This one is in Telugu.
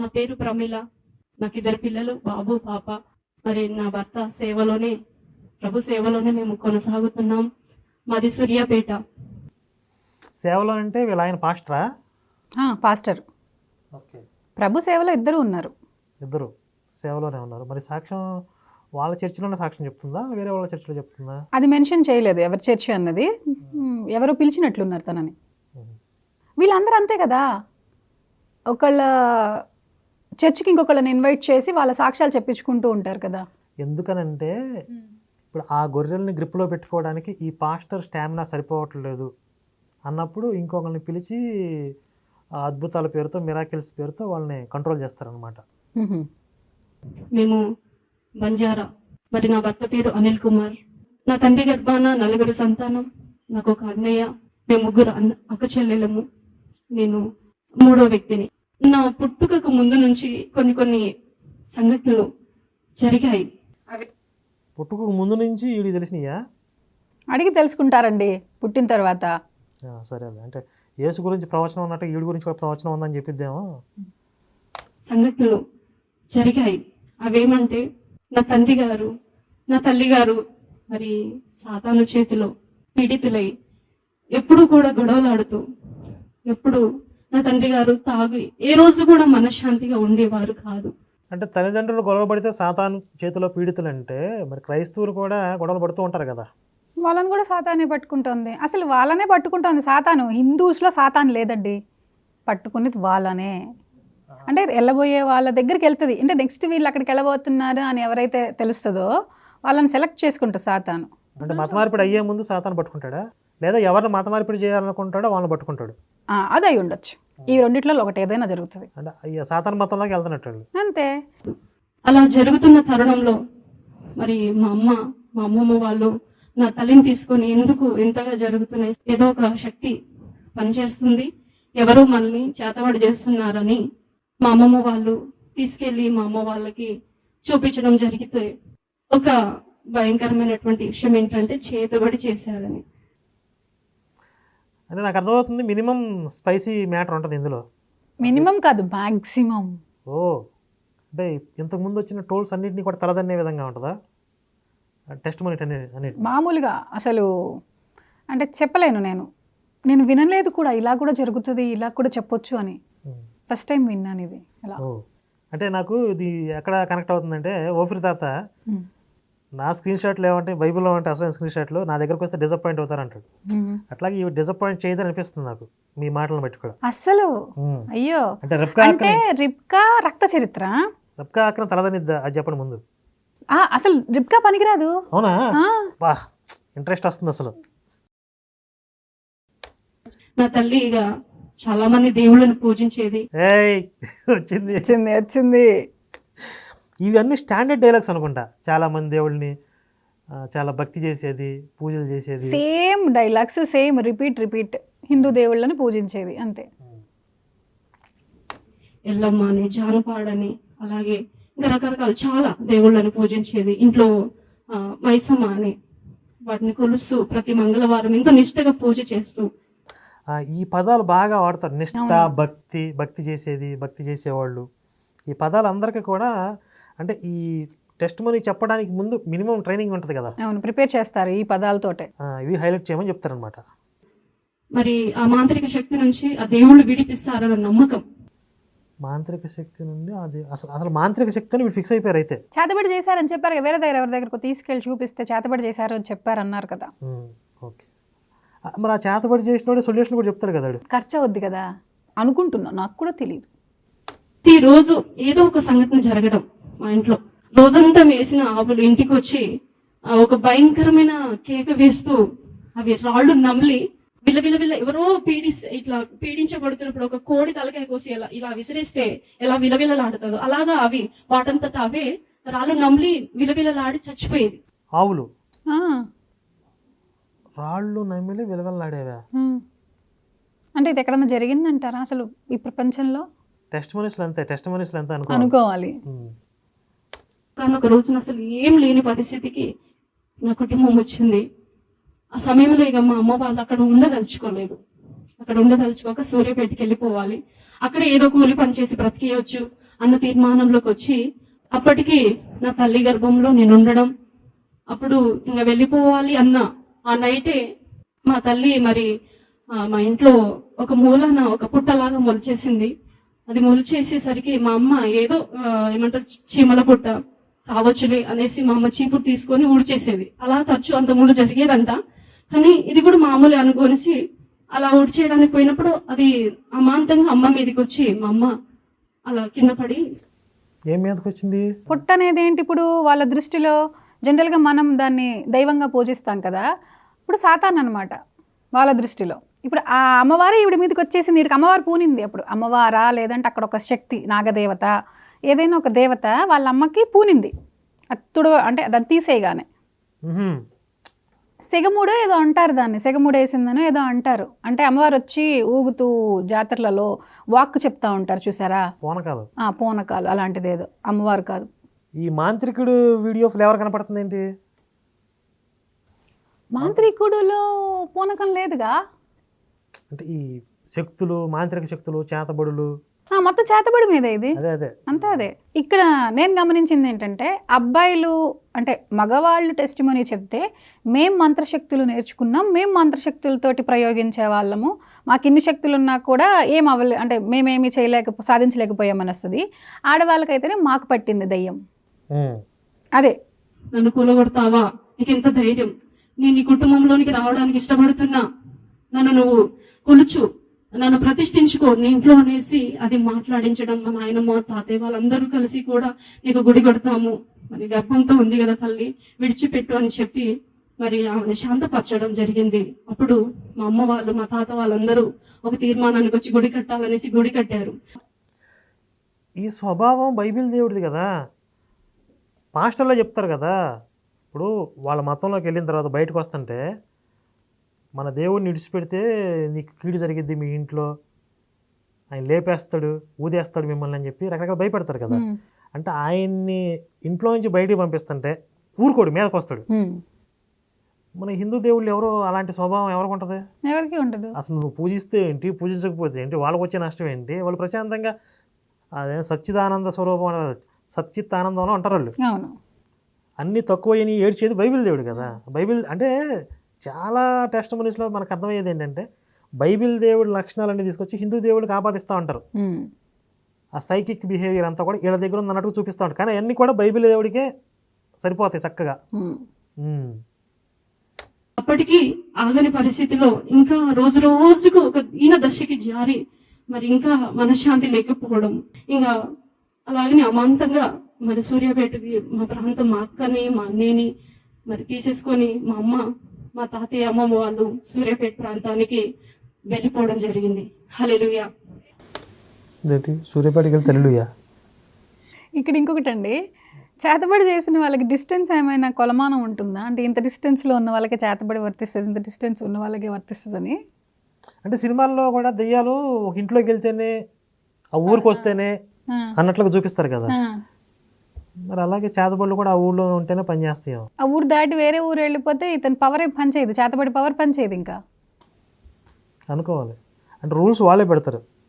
నా పేరు ప్రమిళ. నాకు ఇద్దరు పిల్లలు బాబు పాప. మరి నా భర్త సేవలోనే ప్రభు సేవలోనే మేము కొనసాగుతున్నాం. మాది సూర్యాపేట. సేవలో అంటే వీళ్ళ ఆయన పాస్టరా? ఆ, పాస్టర్. ఓకే. ప్రభు సేవలో ఇద్దరు ఉన్నారు. ఇద్దరు సేవలోనే ఉన్నారు. మరి సాక్ష్యం వాళ్ళ చర్చిలోనే సాక్ష్యం చెప్తుందా? వేరే వాళ్ళ చర్చిలో చెప్తుందా? అది మెన్షన్ చేయలేదు. ఎవరి చర్చి అన్నది. ఎవరో పిలిచినట్లున్నారు తనని. వీళ్ళందరూ అంతే కదా? ఒకళ్ళ చర్చికి ఇంకొకళ్ళని ఇన్వైట్ చేసి వాళ్ళ సాక్ష్యాలు చెప్పించుకుంటూ ఉంటారు కదా. ఎందుకనంటే ఇప్పుడు ఆ గొర్రెల్ని గ్రిప్లో పెట్టుకోవడానికి ఈ పాస్టర్ స్టామినా సరిపోవట్లేదు అన్నప్పుడు ఇంకొకరిని పిలిచి ఆ అద్భుతాల పేరుతో మిరాకిల్స్ పేరుతో వాళ్ళని కంట్రోల్ చేస్తారనమాట. మేము బంజారా మరి నా భర్త పేరు అనిల్ కుమార్. నా తండ్రి గర్భాన నలుగురు సంతానం నాకు ఒక అన్నయ్య మేము ముగ్గురు అన్న అక్క చెల్లెలము. నేను మూడో వ్యక్తిని. నా పుట్టుకకు ముందు నుంచి కొన్ని కొన్ని సంఘటనలు జరిగాయి. అవి పుట్టుకు ముందు నుంచి వీడికి తెలిసినాయా? అడిగి తెలుసుకుంటారండి పుట్టిన తర్వాత. ఆ, సరే అంటే యేసు గురించి ప్రవచనం ఉన్నట్టు వీడి గురించి కూడా ప్రవచనం ఉందని చెప్పిద్దేమో? సంఘటనలు జరిగాయి. అవేమంటే నా తండ్రి గారు నా తల్లి గారు మరి సాతాను చేతిలో పీడితులై ఎప్పుడు కూడా గొడవలాడుతూ ఎప్పుడు నా తండ్రి గారు తాగి ఏ రోజు కూడా మనశ్శాంతిగా ఉండేవారు కాదు. అంటే తల్లిదండ్రులు గొడవ పడితే సాతాను చేతిలో పీడితులు అంటే మరి క్రైస్తవులు కూడా గొడవలు పడుతూ ఉంటారు కదా. వాళ్ళని కూడా సాతానే పట్టుకుంటోంది. అసలు వాళ్ళనే పట్టుకుంటోంది సాతాను. హిందూస్లో సాతాను లేదండి. పట్టుకునేది వాళ్ళనే. అంటే వెళ్ళబోయే వాళ్ళ దగ్గరికి వెళ్తుంది. అంటే నెక్స్ట్ వీళ్ళు అక్కడికి వెళ్ళబోతున్నారు అని ఎవరైతే తెలుస్తుందో వాళ్ళని సెలెక్ట్ చేసుకుంటుంది సాతాను. అంటే మత మార్పిడి అయ్యే ముందు సాతాను పట్టుకుంటాడా? లేదా ఎవరిని మత మార్పిడి చేయాలనుకుంటాడో వాళ్ళని పట్టుకుంటాడు. ఆ, అది అయి ఉండొచ్చు. ఈ రెండిట్లో ఒకటి ఏదైనా జరుగుతుంది. అంటే అయ్యా సాతాను మతంలోకి వెళ్తున్నట్టు. అంతే. అలా జరుగుతున్న తరుణంలో మరి మా అమ్మ మా అమ్మమ్మ వాళ్ళు నా తల్లిని తీసుకొని ఎందుకు ఎంతగా జరుగుతున్నాయి? ఏదో ఒక శక్తి పనిచేస్తుంది. ఎవరో మనల్ని చేతబడి చేస్తున్నారని మా అమ్మమ్మ వాళ్ళు తీసుకెళ్ళి మా అమ్మ వాళ్ళకి చూపించడం జరిగితే ఒక భయంకరమైనటువంటి విషయం ఏంటంటే చేతబడి చేశారని. అంటే నాకు అర్థమవుతుంది మినిమం స్పైసీ మ్యాటర్ ఉంటుంది ఇందులో. మినిమం కాదు మ్యాక్సిమం ఓ అంటే ఇంతకుముందు వచ్చిన టోల్స్ అన్నింటినీ కూడా తలదన్నే విధంగా ఉంటుందా? టెస్ట్ మనీ అన్నిటి మామూలుగా అసలు అంటే చెప్పలేను నేను. నేను వినలేదు కూడా ఇలా కూడా జరుగుతుంది ఇలా కూడా చెప్పొచ్చు అని. ఫస్ట్ టైం విన్నాను ఇది ఇలా. అంటే నాకు ఇది ఎక్కడ కనెక్ట్ అవుతుందంటే ఓఫ్రి తాత. నా స్క్రీన్ షాట్లు ఏమంటే బైబిల్లో అంటే అసలు స్క్రీన్ షాట్లు నా దగ్గరకు వస్తే డిసప్పాయింట్ అవుతారంటాడు. మ్మ్. అట్లాగే ఇవి డిసప్పాయింట్ చేయదని అనిపిస్తుంది నాకు మీ మాటలను బట్టి కూడా. అస్సలు? మ్మ్. అయ్యో. అంటే రెప్కా అంటే రిప్కా రక్త చరిత్ర? రెప్కా అక్కడ తలదనిద్దా అది చెప్పండి ముందు. ఆ, అసలు రిప్కా పనికిరాదు. అవునా? ఆ, బా ఇంట్రెస్ట్ వస్తుంది అసలు. నా తల్లి ఇక చాలా మంది దేవుళ్ళని పూజించేది. ఏయ్ వచ్చింది. వచ్చింది వచ్చింది. ఇవన్నీ స్టాండర్డ్ డైలాగ్స్ అనుకుంటా. చాలా మంది దేవుళ్ళని చాలా భక్తి చేసేది పూజలు చేసేది. Same dialogues same repeat repeat. Hindu దేవుళ్ళని పూజించేది అంతే. ఎల్లమ్మ అని జానపాడని అలాగే ఇంకా రకరకాల చాలా దేవుళ్ళని పూజించేది. ఇంట్లో మైసమ్మ అని వాటిని కొలుస్తూ ప్రతి మంగళవారం ఎంతో నిష్ఠగా పూజ చేస్తూ. ఈ పదాలు బాగా వాడతారు. నిష్ఠ భక్తి భక్తి చేసేది భక్తి చేసేవాళ్ళు. ఈ పదాలు అందరికీ కూడా అంటే ఈ టెస్ట్ మనీ చెప్పడానికి ముందు మినిమం ట్రైనింగ్ ఉంటుంది కదా. అవును ప్రిపేర్ చేస్తారు ఈ పదాలతోటే. ఆ, ఇవి హైలైట్ చేయమని చెప్తారనమాట మరి ఆ మాంత్రిక శక్తి నుంచి ఆ దేవుళ్ళు విడిపిస్తారన్న నమ్మకం? మాంత్రిక శక్తి నుండి అది అసలు అసలు మాంత్రిక శక్తి అని ఫిక్స్ అయిపోయారు అయితే. చేతబడి చేశారని చెప్పారు వేరే దగ్గర ఎవరి దగ్గరకు తీసుకెళ్ళి చూపిస్తే చేతబడి చేశారు అని చెప్పారు అన్నారు కదా. ఓకే. మరి ఆ చేతబడి చేసినోడే సొల్యూషన్ కూడా చెప్తారు కదా వాడు. ఖర్చు అవుద్ది కదా అనుకుంటున్నా నాకు కూడా తెలియదు రోజు ఏదో ఒక సంఘటన జరగడం మా ఇంట్లో. రోజంతా వేసిన ఆవులు ఇంటికి వచ్చి ఒక భయంకరమైన కేక వేస్తూ అవి రాళ్ళు నమిలి విల విల విల ఎవరో పీడి ఇట్లా పీడించబడుతున్నప్పుడు ఒక కోడి తలకాయ కోసి ఎలా ఇలా విసిరేస్తే ఎలా విలవిలలాడుతుందో అలాగా అవి వాటంతట అవే రాళ్ళు నమిలి విలవిలలాడి చచ్చిపోయేది ఆవులు. రాళ్ళు నమిలి విలవల్లాడేవా. అంటే ఇది ఎక్కడన్నా జరిగిందంటారా అసలు ఈ ప్రపంచంలో? టెస్ట్ మనీస్లు అంతే టెస్ట్ మనీస్లు అంతే అనుకో అనుకోవాలి. కానీ ఒక రోజున అసలు ఏం లేని పరిస్థితికి నా కుటుంబం వచ్చింది. ఆ సమయంలో ఇక మా అమ్మ వాళ్ళు అక్కడ ఉండదలుచుకోలేదు. అక్కడ ఉండదలుచుకోక సూర్యపేటకి వెళ్ళిపోవాలి. అక్కడ ఏదో కూలి పని చేసి బ్రతికేయచ్చు అన్న తీర్మానంలోకి వచ్చి అప్పటికి నా తల్లి గర్భంలో నేను ఉండడం. అప్పుడు ఇంకా వెళ్ళిపోవాలి అన్న ఆ నైటే మా తల్లి మరి మా ఇంట్లో ఒక మూలన ఒక పుట్టలాగా మొలిచేసింది. అది మొలిచేసేసరికి మా అమ్మ ఏదో ఏమంటారు చీమల పుట్ట కావచ్చులే అనేసి మా అమ్మ చీపురు తీసుకొని ఊడ్చేసేది అలా తరచు అంత ముందు జరిగేదంట. కానీ ఇది కూడా మామూలు అనుకోనేసి అలా ఊడ్చేయడానికి పోయినప్పుడు అది అమాంతంగా అమ్మ మీదకి వచ్చి మా అమ్మ అలా కింద పడి ఏం మీదకి వచ్చింది పుట్ట అనేది ఏంటి ఇప్పుడు వాళ్ళ దృష్టిలో జనరల్గా మనం దాన్ని దైవంగా పూజిస్తాం కదా. ఇప్పుడు సాతాన్ అనమాట వాళ్ళ దృష్టిలో. ఇప్పుడు ఆ అమ్మవారే ఈవిడ మీదకి వచ్చేసింది ఈడికి అమ్మవారు పూనింది అప్పుడు. అమ్మవారా లేదంటే అక్కడ ఒక శక్తి నాగదేవత ఏదైనా ఒక దేవత వాళ్ళ అమ్మకి పూనింది అత్తుడు అంటే దాన్ని తీసేయగానే. సెగముడో ఏదో అంటారు దాన్ని. సెగముడు వేసిందనో ఏదో అంటారు. అంటే అమ్మవారు వచ్చి ఊగుతూ జాతరలలో వాక్కు చెప్తా ఉంటారు చూసారా? పోనకాలు. ఆ పూనకాలు. అలాంటిది ఏదో. అమ్మవారు కాదు. ఈ మాంత్రికుడు వీడియో ఫ్లేవర్ కనపడుతుంది ఏంటి? మాంత్రికుడులో పూనకం లేదుగా. అంటే ఈ శక్తులు మాంత్రిక శక్తులు చేతబడులు మొత్తం చేతబడి మీద ఇది? అదే అదే. అంతే అదే. ఇక్కడ నేను గమనించింది ఏంటంటే అబ్బాయిలు అంటే మగవాళ్ళు టెస్ట్ మనీ చెప్తే మేం మంత్రశక్తులు నేర్చుకున్నాం మేం మంత్రశక్తులతోటి ప్రయోగించే వాళ్ళము. మాకు ఇన్ని శక్తులు ఉన్నా కూడా ఏం అవ్వలే అంటే మేమేమి చేయలేక సాధించలేకపోయామని వస్తుంది ఆడవాళ్ళకైతేనే మాకు పట్టింది దయ్యం. అదే. నన్ను కూలగొడతావా? నీకు ఎంత ధైర్యం? నేను నీ కుటుంబంలోనికి రావడానికి ఇష్టపడుతున్నా. నన్ను నువ్వు కొలుచు. నన్ను ప్రతిష్ఠించుకో నీ ఇంట్లో అనేసి అది మాట్లాడించడం మా నాయనమ్మ తాతయ్య వాళ్ళందరూ కలిసి కూడా నీకు గుడి కొడతాము. మరి గర్భంతో ఉంది కదా తల్లి విడిచిపెట్టు అని చెప్పి మరి ఆమెను శాంతపరచడం జరిగింది. అప్పుడు మా అమ్మ వాళ్ళు మా తాత వాళ్ళందరూ ఒక తీర్మానానికి వచ్చి గుడి కట్టాలనేసి గుడి కట్టారు. ఈ స్వభావం బైబిల్ దేవుడిది కదా. పాస్టర్లో చెప్తారు కదా. ఇప్పుడు వాళ్ళ మతంలోకి వెళ్ళిన తర్వాత బయటకు వస్తుంటే మన దేవుడిని విడిచిపెడితే నీకు కీడు జరిగిద్ది మీ ఇంట్లో. ఆయన లేపేస్తాడు ఊదేస్తాడు మిమ్మల్ని అని చెప్పి రకరకాల భయపెడతారు కదా. అంటే ఆయన్ని ఇంట్లో నుంచి బయటికి పంపిస్తుంటే ఊరుకోడు మీదకి వస్తాడు. మన హిందూ దేవుళ్ళు ఎవరు అలాంటి స్వభావం ఎవరికి ఉంటుంది? ఎవరికి ఉండదు. అసలు నువ్వు పూజిస్తే ఏంటి పూజించకపోతే ఏంటి వాళ్ళకి వచ్చే నష్టం ఏంటి? వాళ్ళు ప్రశాంతంగా అదే సచ్చిదానంద స్వరూపం అని సచ్చిత్ ఆనందంలో అంటారు వాళ్ళు. అన్నీ తక్కువని ఏడ్చేది బైబిల్ దేవుడు కదా. బైబిల్ అంటే చాలా టెస్ట్ మనీస్లో మనకు అర్థమయ్యేది ఏంటంటే బైబిల్ దేవుడి లక్షణాలన్నీ తీసుకొచ్చి హిందూ దేవుడికి ఆపాదిస్తూ ఉంటారు ఆ సైకిక్ బిహేవియర్ అంతా కూడా వీళ్ళ దగ్గర ఉంది అన్నట్టు చూపిస్తూ ఉంటారు. కానీ అన్నీ కూడా బైబిల్ దేవుడికే సరిపోతాయి చక్కగా. అప్పటికి ఆగని పరిస్థితిలో ఇంకా రోజు రోజుకు ఒక ఈయన దశకి జారి మరి ఇంకా మనశ్శాంతి లేకపోవడం ఇంకా అలాగనే అమాంతంగా మరి సూర్యాపేటకి మా ప్రాంతం మా అక్కని మా అన్నయ్యని మరి తీసేసుకొని మా అమ్మ మా తాతయ్య అమ్మమ్మ వాళ్ళు సూర్యాపేట ప్రాంతానికి వెళ్ళిపోవడం జరిగింది. హల్లెలూయా. ఏంటి సూర్యపేటకి వెళ్తే తెల్లుయా ఇక్కడ ఇంకొకటి అండి చేతబడి చేసిన వాళ్ళకి డిస్టెన్స్ ఏమైనా కొలమానం ఉంటుందా? అంటే ఇంత డిస్టెన్స్లో ఉన్న వాళ్ళకి చేతబడి వర్తిస్తుంది ఇంత డిస్టెన్స్ ఉన్న వాళ్ళకి వర్తిస్తుందని. అంటే సినిమాల్లో కూడా దెయ్యాలు ఒక ఇంట్లోకి వెళ్తేనే ఆ ఊరికి వస్తేనే అన్నట్లుగా చూపిస్తారు కదా. మరి అలాగే చేతబడులు కూడా ఆ ఊళ్ళో ఉంటేనే పనిచేస్తాయి ఆ ఊరు దాటి వేరే ఊరు వెళ్ళిపోతే ఇతని పవర్ పనిచేయదు చేతబడి పవర్ పనిచేయదు ఇంకా. అనుకోవాలి. అంటే రూల్స్ వాళ్ళే పెడతారు.